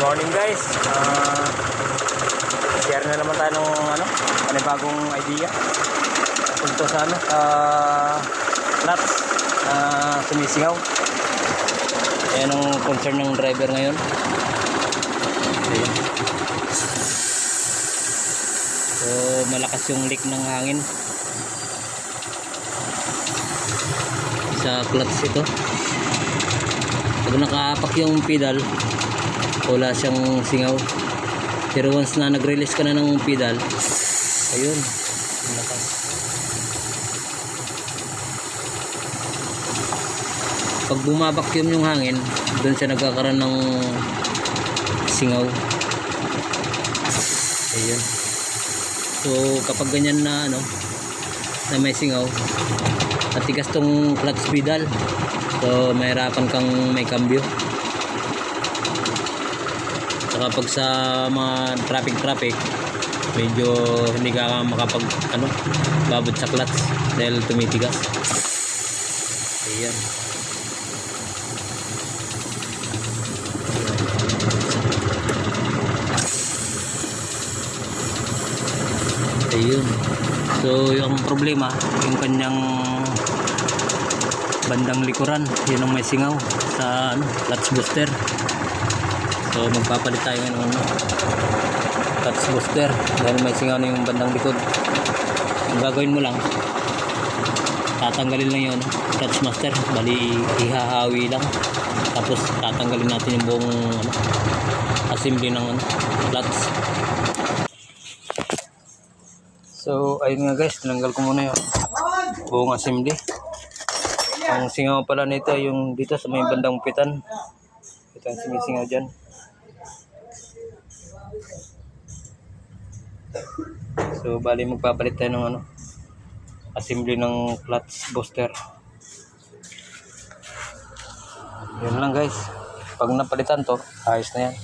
Morning guys. Ah, share na naman tayo ng ano, panibagong idea. Punto sa ano, sa nuts na sumisingaw. Ayan ang concern ng driver ngayon. Ayan. So, malakas yung leak ng hangin. Sa clutch ito. Pag nakaapak yung pedal, wala siyang singaw. Pero once na nag-release ka na ng pedal, ayun. Pag bumabakyum yung hangin, doon siya nagkakaroon ng singaw. Ayun. So kapag ganyan na ano, na may singaw, matigas tong clutch pedal. So mahirapan kang may cambio. Saka pag sa mga traffic traffic, medyo hindi ka makapag ano, babot sa clutch dahil tumitigas. Ayan. Ayun. So yung problema, yung kanyang bandang likuran, yun ang may singaw sa ano, clutch booster. So magpapalit tayo ng ano, clutch booster dahil may singaw na yung bandang likod. Ang gagawin mo lang, tatanggalin lang yun, clutch master, bali ihahawi lang. Tapos tatanggalin natin yung buong ano, assembly ng ano, clutch. So ayun nga guys, tinanggal ko muna yung buong assembly. Ang singaw pala nito yung dito sa may bandang pitan. Ito ang sinisingaw dyan. So, bali magpapalit tayo ng ano, assembly ng clutch booster. Yun lang guys. Pag napalitan to, ayos na yan.